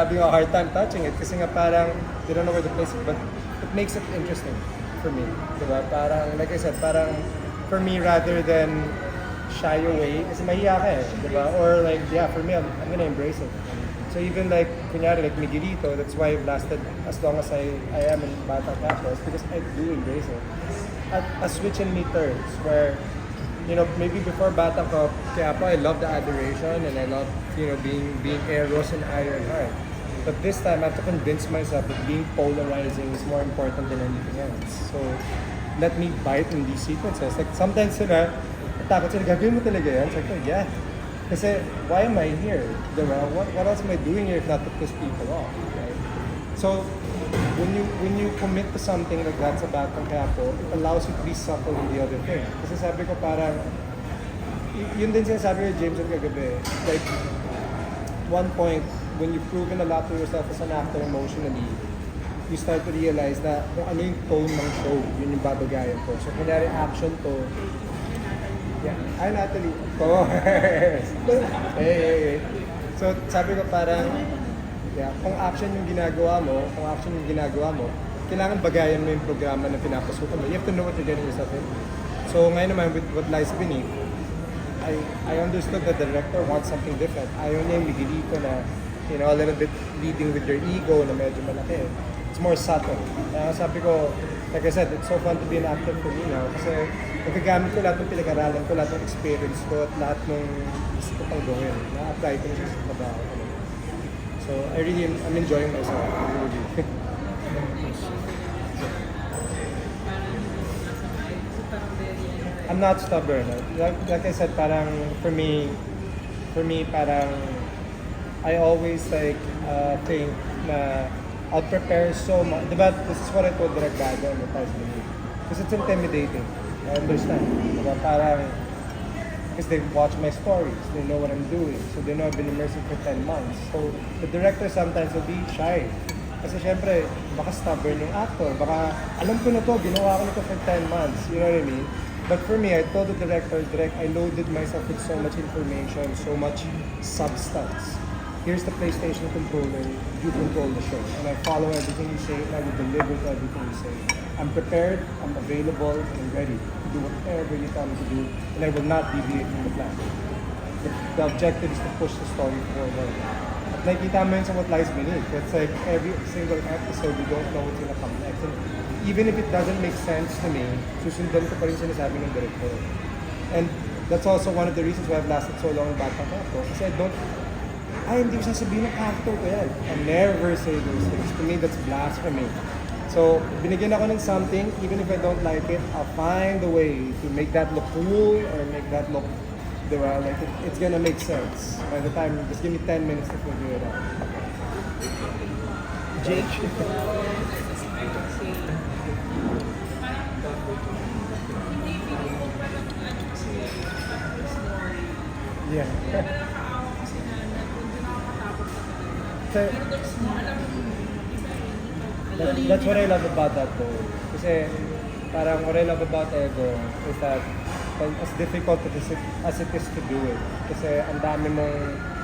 having a hard time touching it nga parang they don't know where to place it but it makes it interesting for me. Diba? Parang, like I said, parang for me rather than shy away, kasi mahiya ka eh, diba? Or like, yeah, for me, I'm, I'm gonna embrace it. So even like, kunyari, like Miguelito, that's why I've lasted as long as I, I am in Capos because I do embrace it. At a switch in me turns where you know, maybe before bata po I love the adoration and I love, you know, being being Eros and Ironheart. But this time, I have to convince myself that being polarizing is more important than anything else. So, let me bite in these sequences. Like, sometimes sila, natakot sila, gagawin mo talaga yan? It's like, oh, yeah. Kasi, why am I here? Diba? What, what else am I doing here if not to piss people off? Right? So, when you when you commit to something like that's sa Batang Quiapo, it allows you to be subtle in the other thing. Kasi sabi ko parang, yun din sinasabi ni James at kagabi, like, one point, when you've proven a lot to yourself as an actor emotionally, you start to realize na kung ano yung tone ng show, yun yung babagayan ko. So, kunyari action to, yeah, hi Natalie. Oh, hey, hey, hey. So, sabi ko parang, yeah, kung action yung ginagawa mo, kung action yung ginagawa mo, kailangan bagayan mo yung programa na pinapasukan mo. You have to know what you're getting yourself in. So, ngayon naman with What Lies Beneath, I, I understood that the director wants something different. Ayaw niya yung Miguelito na, you know, a little bit leading with your ego na medyo malaki. It's more subtle. Kaya sabi ko, like I said, it's so fun to be an actor for me now. Kasi nagagamit ko lahat ng pinag-aralan ko, lahat ng experience ko, at lahat ng gusto ko pang gawin. Na-apply ko sa trabaho. So, I really, am- I'm enjoying myself. Really. I'm not stubborn. Like, like I said, parang for me, for me, parang I always like uh, think na I'll prepare so much. Diba, this is what I told Direk Bago and the Paz Because it's intimidating. I understand. Diba, parang, because they watch my stories, they know what I'm doing, so they know I've been immersing for 10 months. So the director sometimes will be shy. Kasi syempre, baka stubborn yung actor, baka alam ko na to, ginawa ko na to for 10 months, you know what I mean? But for me, I told the director, direct, I loaded myself with so much information, so much substance. Here's the PlayStation controller, you control the show. And I follow everything you say, and I will deliver to everything you say. I'm prepared, I'm available, and ready to do whatever you tell me to do, and I will not deviate from the plan. The, the objective is to push the story forward. At nakikita mo yun sa What Lies Beneath. It's like every single episode, we don't know what's gonna come next. And even if it doesn't make sense to me, susundan ko pa rin sinasabi ng director. And that's also one of the reasons why I've lasted so long in Batang Ako. Kasi I don't, ay, hindi ko sasabihin ng actor ko yan. I never say those things. To me, that's blasphemy. So, binigyan ako ng something, even if I don't like it, I'll find a way to make that look cool or make that look, di ba, like, it, it's gonna make sense. By the time, just give me 10 minutes to figure it out. Jake, Yeah. so, that, that's what I love about that though. Kasi parang what I love about Ego is that as difficult as it, as it is to do it. Kasi ang dami mong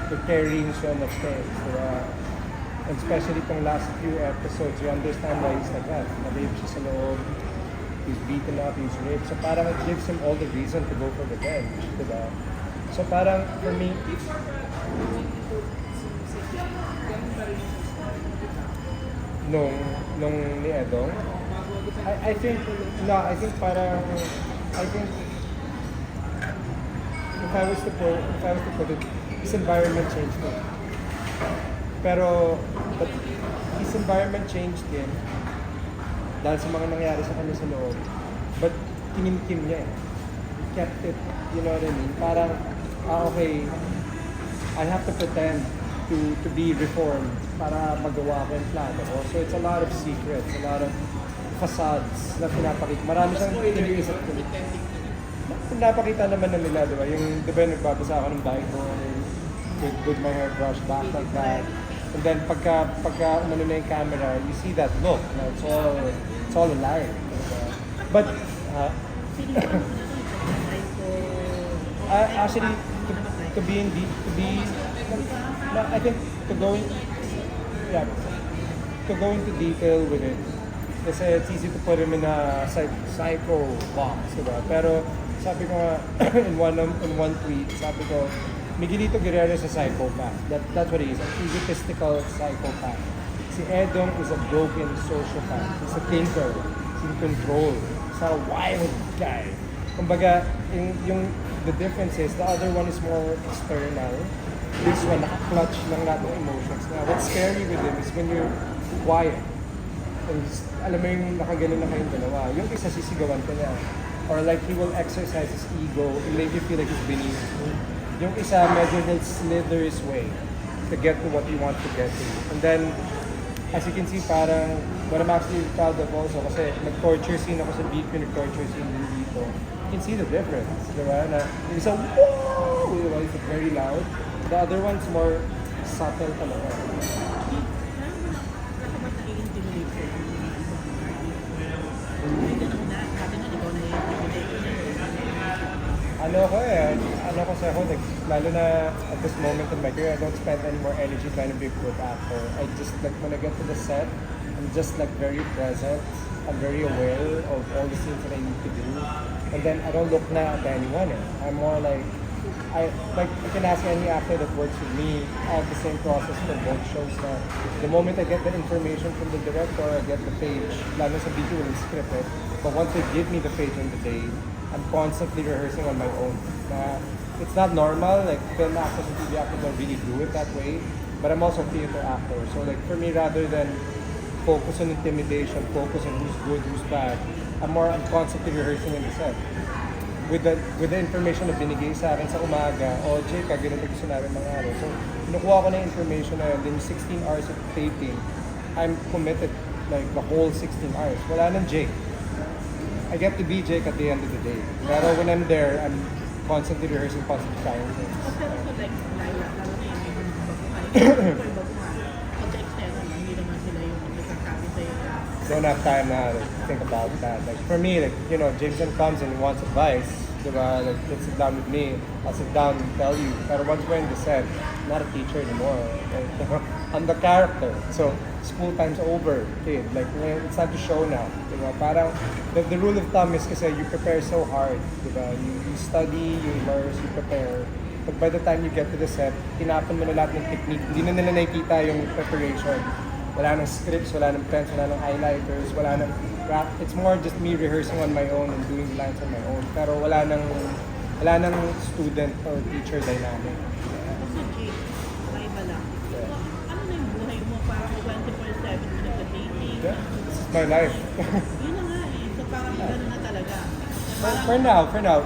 you're carrying so much things. Diba? And especially itong last few episodes, you understand why he's like that. Nabib siya sa loob. He's beaten up, he's raped. So parang it gives him all the reason to go for revenge. Diba? So parang for me, nung nung ni Edong, I, I think, no, I think parang, I think, if I was to put, if I was to put it, his environment changed him. Pero, but his environment changed him dahil sa mga nangyari sa kanya sa loob. But kinimkim niya eh. He kept it, you know what I mean? Parang, ah okay, I have to pretend to to be reformed para magawa ko yung plano ko. So it's a lot of secrets, a lot of facades na pinapakita. Marami siyang iniisip ko. Pinapakita naman na nila, di ba? Yung, di ba, nagbabasa ako ng Bible, with, with my hair brushed back like that. And then pagka, pagka umano na yung camera, you see that look. Na it's all, it's all a lie. But, uh, uh, actually, to, to be in deep, to be, no, I think to go in, that to go into detail with it. Kasi it's easy to put him in a psych- psycho box, diba? Pero sabi ko nga, in one in one tweet, sabi ko, Miguelito Guerrero is a psychopath. That, that's what he is, an egotistical psychopath. Si Edong is a broken sociopath. He's a thinker. He's in control. He's a wild guy. Kumbaga, yung, yung the difference is, the other one is more external. This one, naka-clutch ng lahat ng emotions. Now, what's scary with him is when you're quiet. And alam mo yung nakaganon na kayong dalawa. Yung isa sisigawan ka niya. Or like he will exercise his ego and make you feel like he's beneath you. Yung isa, medyo he'll slither his way to get to what he wants to get to. And then, as you can see, parang what I'm actually proud of also kasi nag-torture scene ako sa beat ko, nag-torture scene din dito. You can see the difference, di ba? Na yung isa, wow! Di ba? It's very loud. The other one's more subtle talaga. Ano ko eh, ano ko sa ako, like, lalo na at this moment in my career, I don't spend any more energy trying to be a good actor. I just, like, when I get to the set, I'm just, like, very present. I'm very aware of all the scenes that I need to do. And then I don't look na at anyone eh. I'm more like, I, like, you can ask any actor that works with me, I have the same process for both shows na the moment I get the information from the director, I get the page, lalo sa video yung script eh. But once they give me the page on the day, I'm constantly rehearsing on my own. It's not normal, like film actors and TV actors don't really do it that way. But I'm also a theater actor. So like for me, rather than focus on intimidation, focus on who's good, who's bad, I'm more, I'm constantly rehearsing in the set. With the, with the information na binigay sa akin sa umaga, o oh, Jake, ah, ganito gusto namin mangyari. So, kinukuha ko na yung information na yun, then 16 hours of taping, I'm committed like the whole 16 hours. Wala nang Jake. I get to be Jake at the end of the day. Pero when I'm there, I'm constantly rehearsing, constantly trying things. Don't have time now to think about that. Like for me, like you know, Jameson comes and wants advice. Diba? Like, let's sit down with me. I'll sit down and tell you. Pero once we're in the set, I'm not a teacher anymore. Like, I'm the character. So, school time's over, kid. Like, it's time to show now. Diba? Parang, the, the rule of thumb is kasi you prepare so hard. Diba? You, you study, you immerse, you prepare. But by the time you get to the set, tinapon mo na lahat ng technique. Hindi na nila nakikita yung preparation. Wala nang scripts, wala nang pens, wala nang highlighters, wala nang rap. It's more just me rehearsing on my own and doing lines on my own. Pero wala nang wala nang student or teacher dynamic. Kasi Jake, may bala. Ano na yung buhay mo? Parang 24-7 ka nagka-dating. Yeah, this is my life. Yun na nga eh. So parang gano'n na talaga. for, for now, for now.